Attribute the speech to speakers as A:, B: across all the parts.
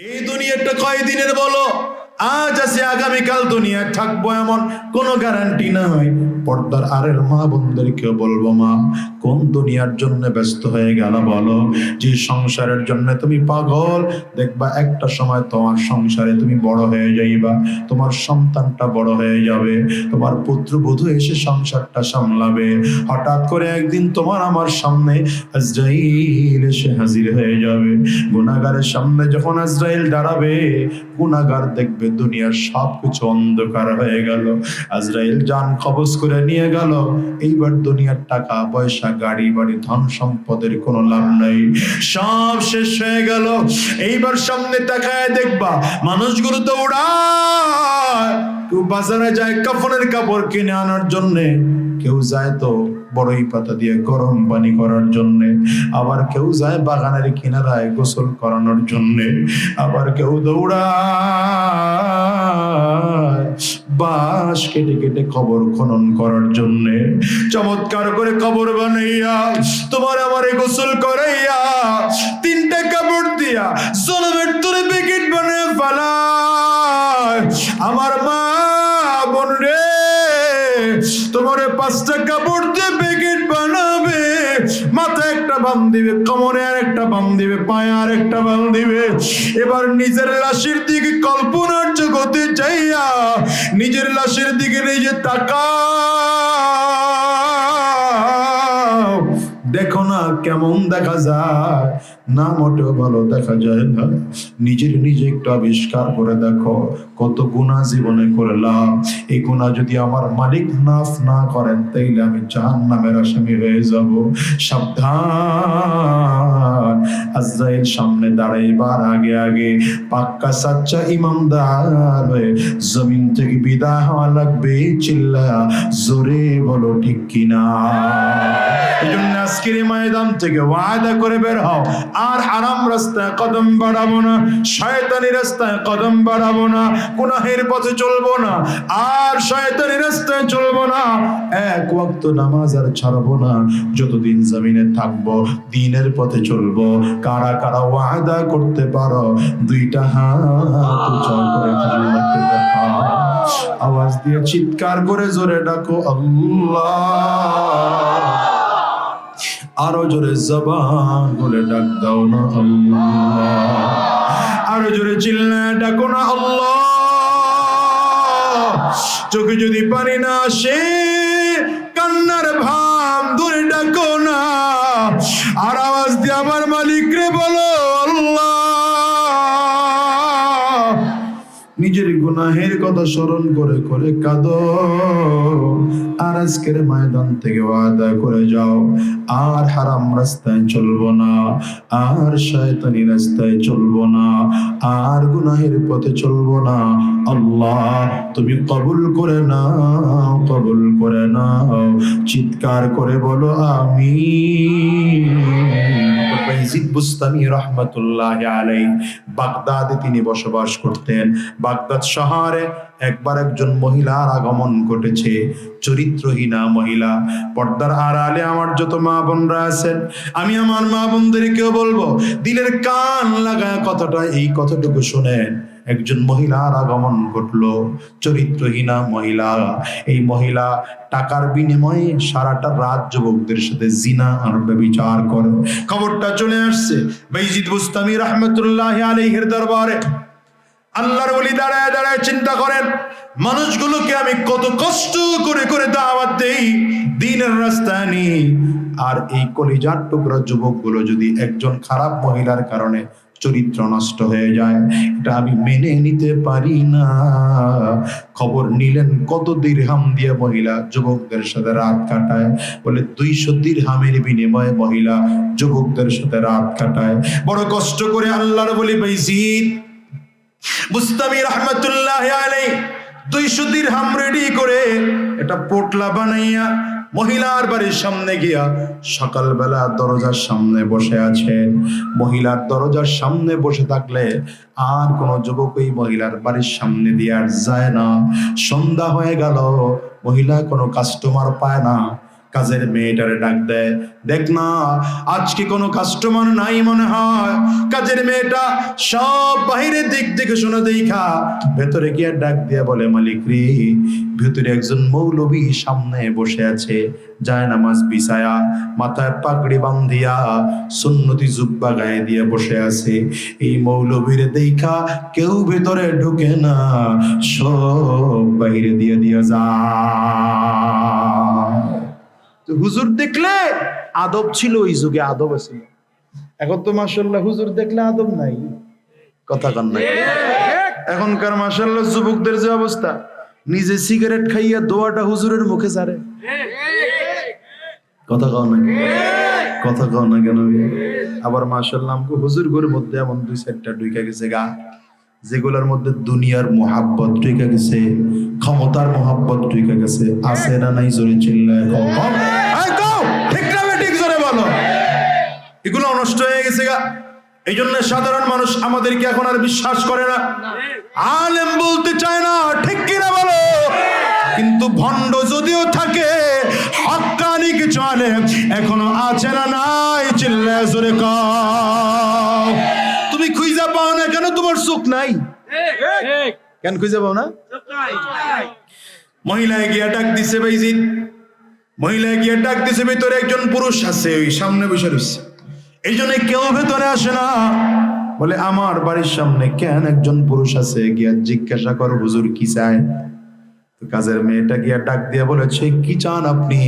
A: এই দুনিয়াটা কয়দিনের বলো? আজ আছে আগামীকাল দুনিয়া থাকব এমন কোনো গ্যারান্টি নাই। পর্দার আরের মা বোনদেরকে বলব, মা, কোন দুনিয়ার জন্য ব্যস্ত হয়ে গেল বলো? যে সংসারের জন্য তুমি পাগল, দেখবা একটা সময় তোমার সংসারে তুমি বড় হয়ে যাইবা, তোমার সন্তানটা বড় হয়ে যাবে, তোমার পুত্রবধূ এসে সংসারটা সামলাবে। হঠাৎ করে একদিন তোমার আমার সামনে আজরাইল এসে হাজির হয়ে যাবে। গুনাগারের সামনে যখন আজরাইল দাঁড়াবে গুনাগার দেখবে, দুনিয়ার সবকিছু অন্ধকার হয়ে গেল। আজরাইল যান কবজ করে নিয়ে গেল। এইবার দুনিয়ার টাকা, পয়সা, গাড়ি, বাড়ি, ধন সম্পদের কোনো লাভ নাই। সব শেষ হয়ে গেল। এইবার সামনে তাকায় দেখবা, মানুষগুলো তো উড়ায় কেউ বাজারে যায় কাফনের কাপড় কিনে আনার জন্যে, কেউ যায় তো বড়ই পাতা দিয়ে গরম পানি করার জন্যে। আবার কেউ যায় বাগানের কিনারায় গোসল করানোর জন্যে। আবার কেউ দৌড়ায় বাঁশ কেটে কেটে কবর খনন করার জন্যে। চমৎকার করে কবর বানাইয়া, তোমার আমারে গোসল করাইয়া, তিনটা কাপড় দিয়া জনমের তোরে প্যাকেট বানিয়ে ফেলায়। আমার মা তোমারে পাঁচটা কাপড় দিয়ে প্যাকেট বানাবে। মাথা একটা বাম দিবে, কোমরে আর একটা বাম দিবে, পায়ে আর একটা বাম দিবে। এবার নিজের লাশের দিকে কল্পনার জগতে চাইয়া নিজের লাশের দিকে নিজে তাকাও। কেমন দেখা যায়? না মোটেও ভালো দেখা যায় না। নিজের নিজে একটু আবিষ্কার করে দেখো, কত গুণা জীবনে করলাম। এই গুণা যদি আমার মালিক নাফ না করেন, তাইলে আমি জাহান নামের আসামি হয়ে যাব। সাবধান। আজরাইল সামনে দাঁড়াইবার আগে আগে পাক্কা সাচ্চা ইমানদার হয়ে জমিন থেকে বিদায় হওয়া লাগবে চিল্লা, জোরে বলো ঠিক কিনা? আজকের ময়দান থেকে ওয়াদা করে বের হও। আর রাস্তায় কদম বাড়াবো না, শয়তানি রাস্তায় কদম বাড়াবো না পথে চলবো না, আর শয়তানি রাস্তায় চলবো না। এক ওয়াক্ত নামাজ আর ছাড়বো না, যতদিন জমিনে থাকব, দিনের পথে চলবো। কারা কারা ওয়াদা করতে পারো? দুইটা হাত উঁচা করে। আওয়াজ দিয়ে চিৎকার করে জোরে ডাকো, আল্লাহ। আরও জোরে জবান বলে ডাক দাও না, আল্লাহ। আরও জোরে চিল্লায় ডাকো না, আল্লাহ। চোখে যদি পানি না আসে, কান্নার ভাম ধরে ডাকো না। আর আওয়াজ দিয়ে আমার মালিক রে বলো। নিজের গুনাহের কথা স্মরণ করে করে কাঁদো। আর আজকের ময়দান থেকে ওয়াদা করে যাও। আর হারাম রাস্তায় চলবো না, আর শয়তানি রাস্তায় চলবো না, আর গুনাহের পথে চলবো না। আল্লাহ, তুমি কবুল করে নাও, কবুল করে নাও। চিৎকার করে বলো আমি বাইজিদ বুস্তামি রহমতুল্লাহ আলাই বাগদাদে তিনি বসবাস করতেন। বাগদাদ শহরে একবার একজন মহিলার আগমন ঘটেছে। চরিত্রহীনা মহিলা। পর্দার আড়ালে আমার যত মা বোনরা আছেন, আমি আমার মা বোনদেরকেও বলব, দিলের কান লাগা কথাটা, এই কথাটুকু শোনেন। একজন মহিলার আগমন ঘটলো, চরিত্রহীনা মহিলা। এই মহিলা টাকার বিনিময়ে সারাটা রাত যুবকদের সাথে জিনা আর ব্যবিচার করে। খবরটা চলে আসছে বাইজিদ বুস্তামি রহমতুল্লাহ আলাইহির দরবারে। আল্লাহর বলি, দাঁড়ায় দাঁড়ায়, চিন্তা করেন। মানুষগুলোকে আমি কত কষ্ট করে করে দাওয়াত দেই দিনের রাস্তায় নি আর এই কলিজার টুকরা যুবকগুলো যদি একজন খারাপ মহিলার কারণে চরিত্র নষ্ট হয়ে যায়। এটা আমি মেনে নিতে পারি না। খবর নিলেন, কত দিরহাম দিয়ে মহিলা, যুবকদের সাথে রাত কাটায়। বলে, দুইশো দিরহামের বিনিময়ে মহিলা, যুবকদের সাথে রাত কাটায়। বড় কষ্ট করে আল্লাহর বলি বাইজিদ মুস্তামি রহমতুল্লাহ আলাই দুইশো দিরহাম রেডি করে, এটা পোটলা বানাইয়া মহিলার বাড়ির সামনে গিয়া সকালবেলা দরজার সামনে বসে আছেন মহিলার দরজার সামনে বসে থাকলে আর কোনো যুবক ওই মহিলার বাড়ির সামনে দিয়ে আর যায় না। সন্ধ্যা হয়ে গেল, মহিলা কোনো কাস্টমার পায় না। কাজের মেয়েটারে ডাক দেয়। দেখ না, আজকে কোনো কাস্টমার নাই মনে হয়। কাজের মেয়েটা সব বাহিরের দিক থেকে শোনা দেখা। ভেতরে গিয়ে ডাক দিয়া বলে, মালিক রে, ভেতরে একজন মৌলবী সামনে বসে আছে। যায় নামাজ বিছায়া, মাথায় পাগড়ি বান্ধিয়া সুন্নতি জুব্বা গায়ে দিয়ে বসে আছে। এই মৌলবীরে দেখা কেউ ভেতরে ঢুকে না, সব বাইরে দিয়ে দিয়ে যায়। তো হুজুর দেখলে আদব ছিল ওই যুগে, আদব ছিল এখন তো মাসাল্লাহ হুজুর দেখলে আদব নাই। কথা কন নাই। এখনকার মাসাল্লাহ যুবকদের যে অবস্থা, নিজে সিগারেট খাইয়া দোয়াটা হুজুরের মুখে ছাড়ে কথা কও না কথা কও না কেন আবার মাসাল্লাহ হুজুর ঘরের মধ্যে এমন দুই চারটা ঢুকে গেছে গা। যেগুলোর মধ্যে দুনিয়ার মোহাব্বত ঢুকে গেছে, ক্ষমতার মোহাব্বত ঢুকে গেছে, আছে না নাই জোরে চিল্লায় ঠিক ঠিক জোরে বলো। এগুলো নষ্ট হয়ে গেছে গা। এই জন্য সাধারণ মানুষ আমাদেরকে এখন আর বিশ্বাস করে না। আলেম বলতে চায় না, ঠিক কিনা বলো? কিন্তু ভণ্ড যদিও থাকে হক্কানি কিছু আলেম এখনও আছে না নাই, চিল্লায় জোরে কও। চোখ নাই। কেন খুঁজে পাও না? মহিলায় গিয়া ডাক দিছে ভাইজিৎ মহিলায় গিয়া ডাক দিছে, ভিতরে একজন পুরুষ আছে, ওই সামনে বসে রয়েছে। এই জন্য কেউ ভেতরে আসে না। বলে, আমার বাড়ির সামনে কেন একজন পুরুষ আছে? গিয়া জিজ্ঞাসা করো, হুজুর কি চায়? কাজের মেয়েটা গিয়া ডাক দিয়া বলেছে কি চান আপনি?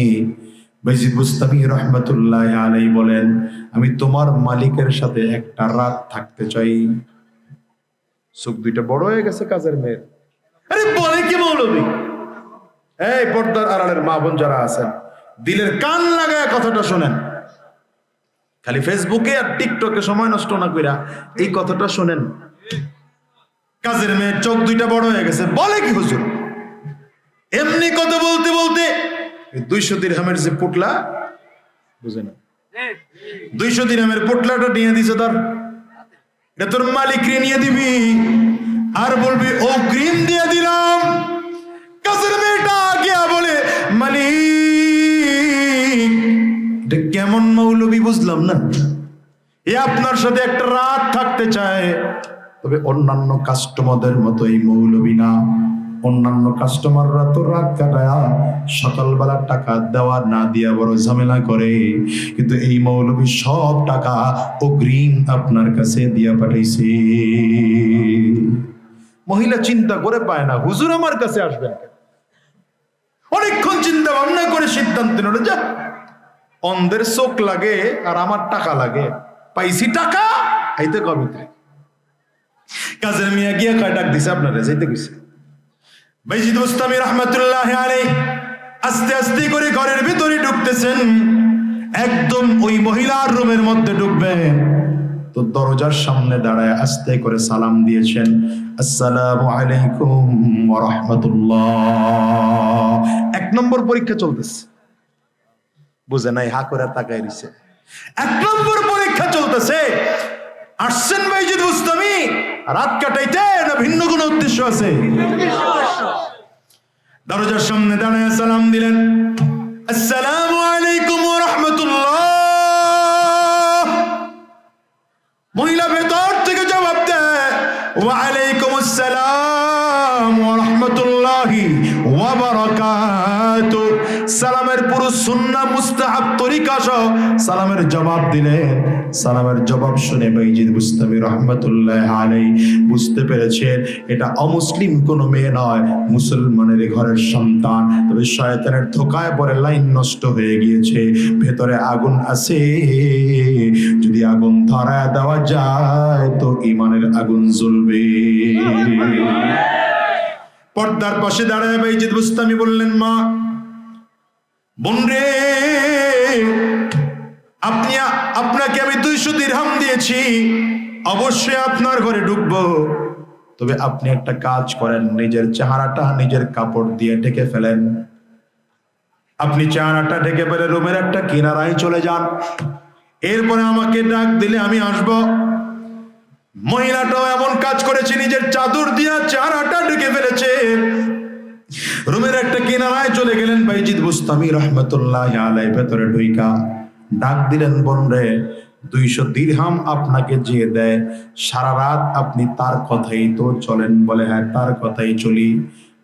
A: বেজিদ বুস্তামি রহমতুল্লাহ আলাই বলেন, আমি তোমার মালিকের সাথে একটা রাত থাকতে চাই। চোখ দুইটা বড় হয়ে গেছে কাজের মেয়ের আরে বলে কি মৌলবী? এই পর্দার আড়ালের মা বোন যারা আছেন, দিলের কান লাগায় কথাটা শোনেন। খালি ফেসবুকে আর টিকটকে সময় নষ্ট না কইরা এই কথাটা শোনেন। কাজের মেয়ের চোখ দুইটা বড় হয়ে গেছে, বলে কি হুজুর? এমনি কথা বলতে বলতে দুইশো দিরহামের যে পুটলা, বুঝে না। দুইশো দিরহামের পুটলাটা নিয়ে দিছে তার। এটা তোর মালিক নিয়ে দিবি। আর বলবি, ও ক্রিম দিয়ে দিলাম। কাজের মেয়েটা গিয়া বলে, মালিক, এটা কেমন মৌলবি বুঝলাম না। এ আপনার সাথে একটা রাত থাকতে চায়, তবে অন্যান্য কাস্টমারদের মতো এই মৌলবি না। অন্যান্য কাস্টমাররা তো রাত কাটায়, সকালবেলা টাকা দেওয়া না দিয়া বড় ঝামেলা করে। কিন্তু এই মৌলবি সব টাকা অগ্রিম আপনার কাছে দিয়া পাঠাইছে। মহিলা চিন্তা করে পায় না, হুজুর আমার কাছে আসবেন অনেকক্ষণ চিন্তা ভাবনা করে সিদ্ধান্ত নিল, যা, অন্ধের চোখ লাগে আর আমার টাকা লাগে। পাইছি টাকা, আইতে কবিতে কাজের মিয়া গিয়া কয়, ডাক দিছে আপনারা, যাইতে গেছে বাইজিদ রহমতুল্লাহ আলাই আস্তে আস্তে করে ঘরের ভিতরে ঢুকতেছেন। একদম ওই মহিলার রুমের মধ্যে ঢুকবে তো দরজার সামনে দাঁড়ায় আস্তে করে সালাম দিয়েছেন। আসসালামু আলাইকুম ওয়া এক নম্বর পরীক্ষা চলতেছে। বুঝে নাই, হা করে তাকায় দিছে এক নম্বর পরীক্ষা চলতেছে। আসছেন বাইজিদ মুস্তামি রাত কাটাইতে না ভিন্ন কোনো উদ্দেশ্য আছে? দরজার সামনে দাঁড়ায় সালাম দিলেন। আসসালামু আলাইকুম ওয়া রাহমাতুল্লাহ। মহিলা ভেতর থেকে জবাব দেয়, ওয়া আলাইকুম আসসালাম ওয়া রাহমাতুল্লাহি ওয়া বারাকাতু সালামের পুরো সুন্নাহ মুস্তাহাব তরিকা সহ সালামের জবাব দিলেন। সালামের জবাব শুনে বাইজিদ মুস্তামি রহমতুল্লাহ আলাই বুঝতে পেরেছেন, এটা অমুসলিম কোনো মেয়ে নয়, মুসলমানের ঘরের সন্তান। তবে শয়তানের ধোকায় পরে লাইন নষ্ট হয়ে গিয়েছে, ভেতরে আগুন আছে। যদি আগুন ধরায় দেওয়া যায়, তো ইমানের আগুন জ্বলবে। পর্দার পাশে দাঁড়ায় বাইজিদ বুস্তামি বললেন, মা বোন রে আপনি আপনাকে আমি দুইশো দিরহাম দিয়েছি। অবশ্যই আপনার ঘরে ঢুকবো। তবে আপনি একটা কাজ করেন, নিজের চেহারাটা নিজের কাপড় দিয়ে ঢেকে ফেলেন। আপনি চেহারাটা ঢেকে ফেলে রুমের একটা কিনারায় চলে যান। এরপরে আমাকে ডাক দিলে আমি আসব। মহিলাটাও এমন কাজ করেছে, নিজের চাদর দিয়া চেহারাটা ঢেকে ফেলেছে। রুমের একটা কিনারায় চলে গেলেন বাইজিদ বুস্তামি রহমতুল্লাহ আলাই ভেতরে ঢুইকা ডাক দিলেন, বোন রে, দুইশো দিরহাম আপনাকে যে দেয়, সারা রাত আপনি তার কথাই তো চলেন। বলে হ্যাঁ তার কথাই চলি।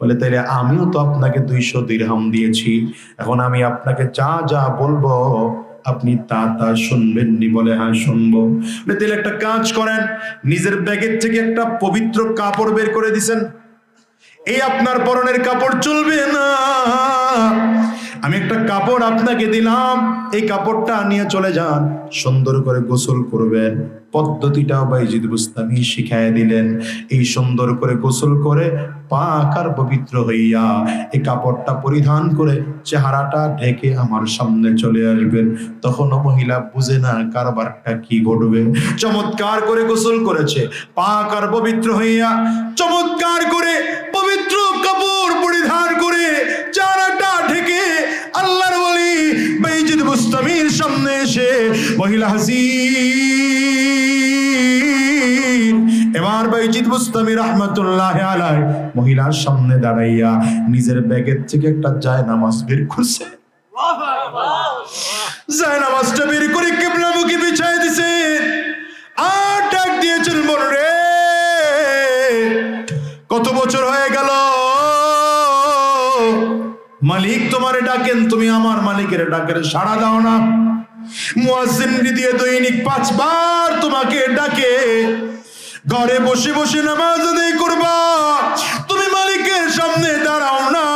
A: বলে, তাইলে আমিও তো আপনাকে দুইশো দিরহাম দিয়েছি, এখন আমি আপনাকে যা যা বলব, আপনি তা তা শুনবেন নি বলে হ্যাঁ শুনব। তাহলে একটা কাজ করেন, নিজের ব্যাগের থেকে একটা পবিত্র কাপড় বের করে দিছেন। এই আপনার পরনের কাপড় চলবে না। আমি একটা কাপড় আপনাকে দিলাম, এই কাপড়টা নিয়ে চলে যান। সুন্দর করে গোসল করবেন। পদ্ধতিটাও বাইজিদ বুস্তামি শিখায় দিলেন। এই সুন্দর করে গোসল করে পাক আর পবিত্র হইয়া এই কাপড়টা পরিধান করে চেহারাটা ঢেকে আমার সামনে চলে আসবেন। তখনও মহিলা বুঝে না কারবারটা কি ঘটবে। চমৎকার করে গোসল করেছে। পাক আর পবিত্র হইয়া চমৎকার করে সামনে এসে মহিলা হাসিন। এবার মুস্তামি রহমতুল্লাহ আলাই মহিলার সামনে দাঁড়াইয়া নিজের ব্যাগের থেকে একটা যায় নামাজ বের করছে। যায় নামাজটা বের করে কেবলামুখী দিছে। আর ডাক দিয়েছেন বল রে কত বছর হয়ে গেল? মালিক তোমারে ডাকেন, তুমি আমার মালিকের ডাকের সাড়া দাও না। মুয়াজ্জিন দিয়ে দৈনিক পাঁচবার তোমাকে ডাকে, ঘরে বসে বসে নামাজ আদায় করবা, তুমি মালিকের সামনে দাঁড়াও না।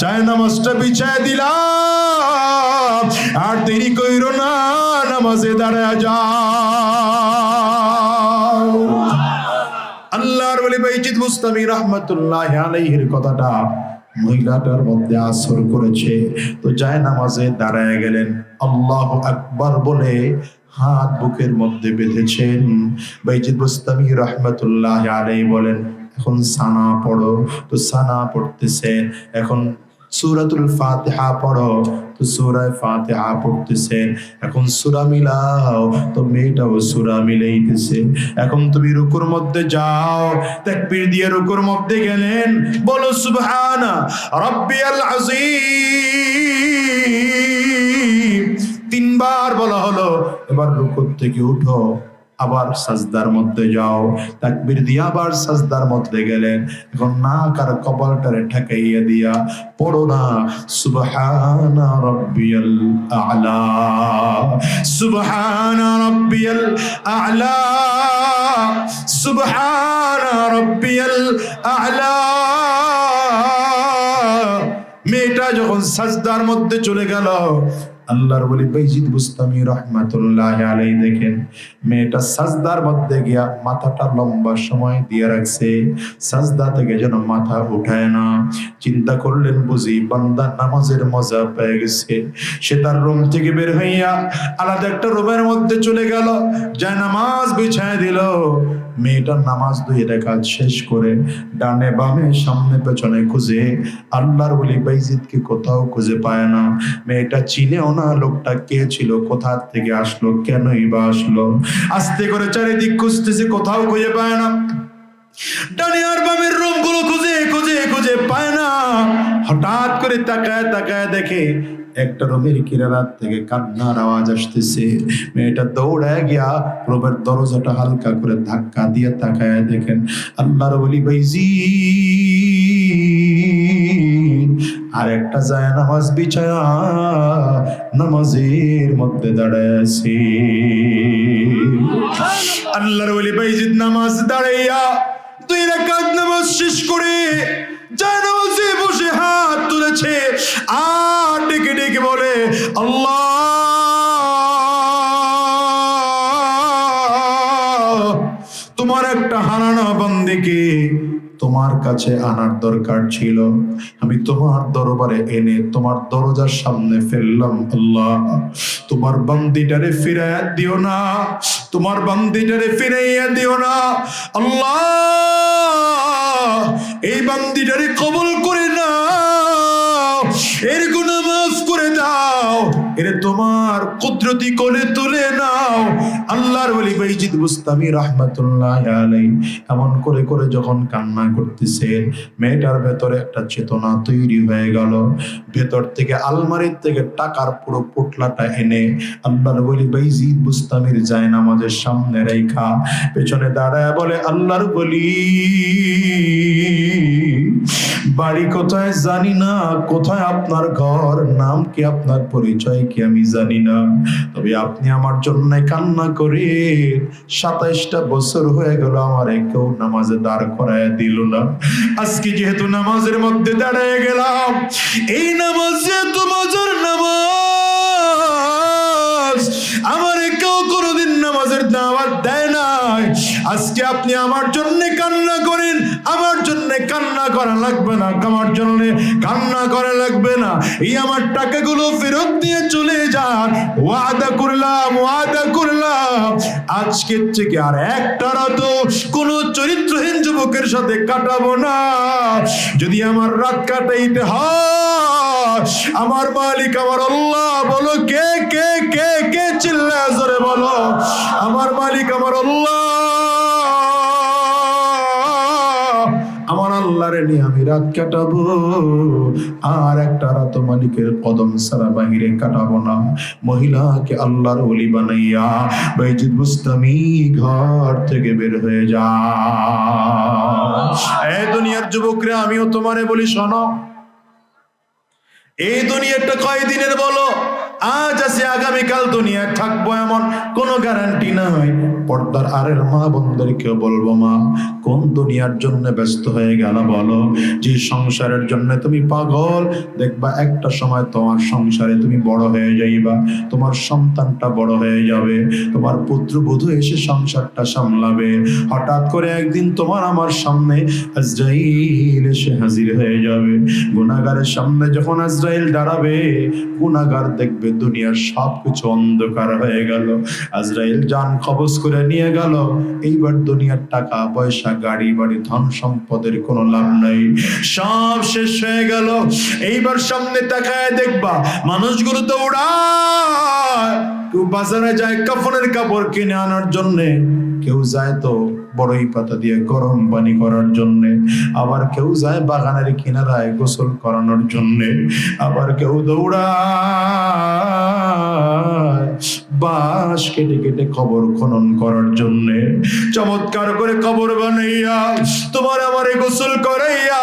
A: চায় নামাজটা বিছায় দিলাম, আর দেরি কইরো না, নামাজে দাঁড়ায় যাও। আল্লাহর বলি বাইজিদ মুস্তামি রহমতুল্লাহ আলাইহির কথাটা মহিলাটার মধ্যে আসর করেছে। তো যায় নামাজে দাঁড়ায় গেলেন। আল্লাহ আকবার বলে, হাত বুকের মধ্যে বেঁধেছেন। বাইজিদ মুস্তামি রহমতুল্লাহ আলাই বলেন, এখন সানা পড়ো। তো সানা পড়তেছে। এখন সূরাতুল ফাতিহা পড়ো। তো সূরায় ফাতিহা পড়তেছে। এখন সুরা মিলাও। তো মেয়েটাও সূরা মিলাইতেছে। এখন তুমি রুকুর মধ্যে যাও। তাকবীর দিয়ে রুকুর মধ্যে গেলেন। বলো, সুবহানা রাব্বিয়াল আযীম। তিনবার বলা হলো, এবার রুকুর থেকে উঠো। আবার সাজদার মধ্যে যাও। তাকবীর দিয়া আবার সাজদার মধ্যে গেলেন। এখন নাক আর কপালটারে ঠেকাইয়া দিয়া, পড়ো না, সুবহানা রাব্বিয়াল আ'লা। সুবহানা রাব্বিয়াল আ'লা। সুবহানা রাব্বিয়াল আ'লা। মেয়েটা যখন সাজদার মধ্যে চলে গেল আল্লাহর বলি বাইজিদ বুস্তামি রহমাতুল্লাহ আলাই দেখেন, মেয়েটা সাজদার মধ্যে গিয়া মাথাটা লম্বা সময় দিয়ে রাখছে। সাজদা থেকে যেন মাথা উঠায় না। চিন্তা করলেন বুঝি বান্দা নামাজের মজা পেয়ে গেছে। সে তার রুম থেকে বের হইয়া আলাদা একটা রুমের মধ্যে চলে গেল যায় নামাজ বিছায় দিল। মেয়েটার নামাজ দুই রেখাত শেষ করে ডানে বামে, সামনে পেছনে খুঁজে। আল্লাহর বলি বাইজিদকে কোথাও খুঁজে পায় না। মেয়েটা চিনেও না লোকটা কে ছিল, কোথা থেকে আসলো, কেনই বা আসলো। আস্তে করে চারিদিক খুঁজতেছে, কোথাও খুঁজে পায় না। ডানে আর বামের রুমগুলো খুঁজে খুঁজে খুঁজে পায় না। হঠাৎ করে তাকায় তাকায় দেখে একটা রুমের কিনারাত থেকে কান্নার আওয়াজ আসতেছে। মেয়েটা দৌড়ায় গিয়া রুমের দরজাটা হালকা করে ধাক্কা দিয়ে তাকায় দেখেন, আল্লাহর বলি বাইজি আর একটা যায় নামাজ বিছায়া নামাজের মধ্যে দাঁড়ায় আছে। আল্লাহর বলি বাইজিদ নামাজ দাঁড়াইয়া দুই রাকাত নামাজ শেষ করে যায় নামাজে বসে হাত তুলেছে। কাছে আনার দরকার ছিল। আমি তোমার দরবারে এনে তোমার দরজার সামনে ফেললাম, আল্লাহ। তোমার বান্দিটারে ফিরাইয়া দিও না, তোমার বান্দিটারে ফিরাইয়া দিও না, আল্লাহ। এই বান্দিটারে কবল করে না এর গুনাহ মাফ করে দাও এরে তোমার কুদরতি কোলে তুলে নাও। আল্লাহর ওলি বাইজিদ বুস্তামি রাহমাতুল্লাহ আলাইহি। এমন করে করে যখন কান্না করতেছে মেয়েটার ভেতরে একটা চেতনা তৈরি হয়ে গেল। ভেতর থেকে আলমারির থেকে টাকার পুরো পোটলাটা এনে আল্লাহর বলি বাইজিদ বুস্তামির যায় নামাজের সামনে রেখা, পেছনে দাঁড়ায় বলে, আল্লাহর বলি বাড়ি কোথায় জানি না, কোথায় আপনার ঘর? নাম কি আপনার পরিচয় কি আমি জানি না। তবে আপনি আমার জন্য কান্না করে সাতাইশটা বছর হয়ে গেল আমার কেউ নামাজে দাঁড় করায় দিল না। আজকে যেহেতু নামাজের মধ্যে দাঁড়ায় গেলাম, এই নামাজ যেহেতু নামাজ আজকে আপনি আমার জন্য কান্না করেন, আমার জন্য কান্না করা লাগবে না, আমার জন্য কান্না করা লাগবে না। এই আমার টাকাগুলো ফেরত দিয়ে চলে যান। ওয়াদা করলাম ওয়াদা করলাম। আজকের থেকে আর একটা রাতও কোন চরিত্রহীন যুবকের সাথে কাটাবো না। যদি আমার রাত কাটাইতে হয়, আমার মালিক, আমার আল্লাহ, বলো কে কে কে কে চিল্লা জোরে বলো। আমার মালিক, আমার আল্লাহ আল্লাহরে নিয়ে আমি রাত কাটাবো। আর একটা রাত মালিকের কদম সারা বাহিরে কাটাবো না। মহিলাকে আল্লাহর ওলি বানাইয়া বাইজিদ মুস্তামি ঘর থেকে বের হয়ে যা। এই দুনিয়ার যুবকরা আমিও তোমারে বলি শোনো। এই দুনিয়াটা কয়দিনের বলো? আজ আছে আগামীকাল দুনিয়ায় থাকব এমন কোনো গ্যারান্টি নাই। পর্দার আরের মা বন্ধুদেরকেও বলব মা, কোন দুনিয়ার জন্য ব্যস্ত হয়ে গেল বলো? যে সংসারের জন্য তুমি পাগল, দেখবা একটা সময় তোমার সংসারে তুমি বড় হয়ে যাইবা, তোমার সন্তানটা বড় হয়ে যাবে, তোমার পুত্রবধূ এসে সংসারটা সামলাবে। হঠাৎ করে একদিন তোমার আমার সামনে আজরাইল এসে হাজির হয়ে যাবে। গুনাগারের সামনে যখন আজরাইল দাঁড়াবে গুনাগার দেখবে দুনিয়ার সবকিছু অন্ধকার হয়ে গেল। আজরাইল যান কবজ করে নিয়ে গেল। এইবার দুনিয়ার টাকা, পয়সা, গাড়ি, বাড়ি, ধন সম্পদের কোনো লাভ নাই। সব শেষ হয়ে গেল। এইবার সামনে তাকায় দেখবা, মানুষগুলো তো উড়ায় কেউ বাজারে যায় কাফনের কাপড় কিনে আনার জন্যে, কেউ যায় তো বড়ই পাতা দিয়ে গরম পানি করার জন্য। আবার কেউ যায় বাগানের কিনারায় গোসল করানোর জন্য। আবার কেউ দৌড়ায় বাঁশ কেটে কেটে কবর খনন করার জন্য। চমৎকার করে কবর বানাইয়া, তোমার আমারে গোসল করাইয়া,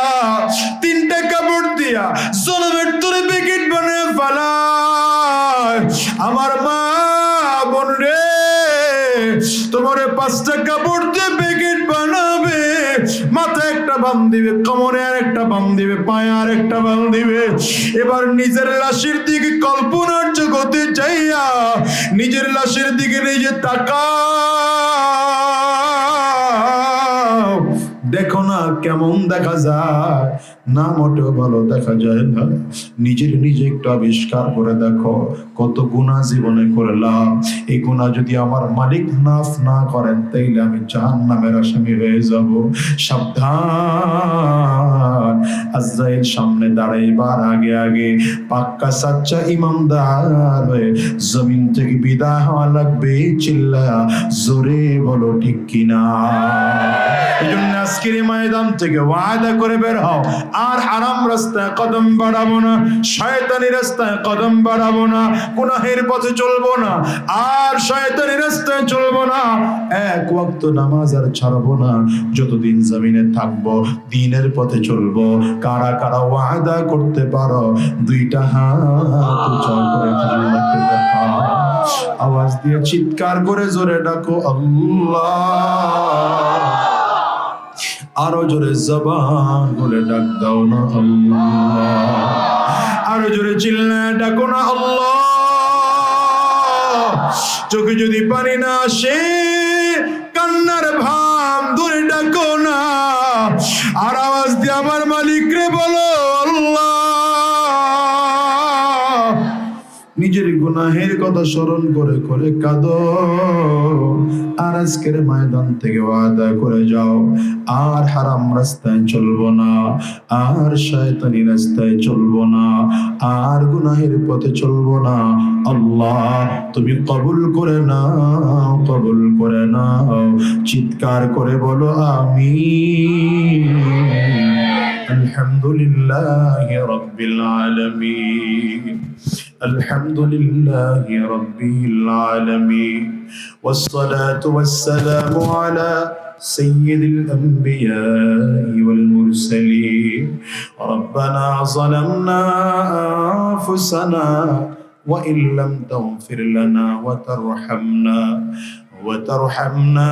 A: তিনটা কাপড় দিয়া জলমের তোরে প্যাকেট বানিয়ে ফেলায়। আমার মা বোন রে, তোমার পাঁচটা কাপড় প্যাকেট বানাবে। মাথায় একটা বাম দিবে, কোমরে আর একটা বাম দিবে, পায়ে আর একটা বাম দিবে। এবার নিজের লাশের দিকে কল্পনার জগতে যাইয়া নিজের লাশের দিকে নিজে তাকা দেখো না কেমন দেখা যায়? না মোটেও ভালো দেখা যায় না। নিজের নিজে একটু আবিষ্কার করে দেখো, কত গুণা জীবনে করলাম। এই গুণা যদি আমার মালিক মাফ না করেন, তাইলে আমি জাহান নামের আসামি হয়ে যাব। সাবধান। আজরাইল সামনে দাঁড়াইবার আগে আগে পাক্কা সাচ্চা ইমানদার হয়ে জমিন থেকে বিদায় হওয়া লাগবে চিল্লা জোরে বলো ঠিক কিনা? এই জন্য আজকের এই ময়দান থেকে ওয়াদা করে বের হও। আর হারাম রাস্তায় কদম বাড়াবো না, শয়তানি রাস্তায় কদম বাড়াবো না, গুনাহের পথে চলবো না, আর শয়তানি রাস্তায় চলবো না। এক ওয়াক্ত নামাজ আর ছাড়বো না, যতদিন জমিনে থাকব, দিনের পথে চলবো। কারা কারা ওয়াদা করতে পারো, দুইটা হাত উঁচা করে। আওয়াজ দিয়ে চিৎকার করে জোরে ডাকো, আল্লাহ। আরও জোরে জবান বলে ডাক দাও না আল্লাহ। আরও জোরে চিল্লায় ডাকো না আল্লাহ। চোখে যদি পানি না আসে, কান্নার নিজের গুনাহের কথা স্মরণ করে করে কাঁদো আর আজকের ময়দান থেকে ওয়াদা করে যাও আর হারাম রাস্তায় চলবো না আর শয়তানি রাস্তায় চলবো না আর গুনাহের পথে চলবো না আল্লাহ তুমি কবুল করে নাও কবুল করে নাও চিৎকার করে বলো আমি الحمد لله رب العالمين الحمد لله رب العالمين والصلاة والسلام على سيد الأنبياء والمرسلين. ربنا ظلمنا أنفسنا وإن لم تغفر لنا وترحمنا وترحمنا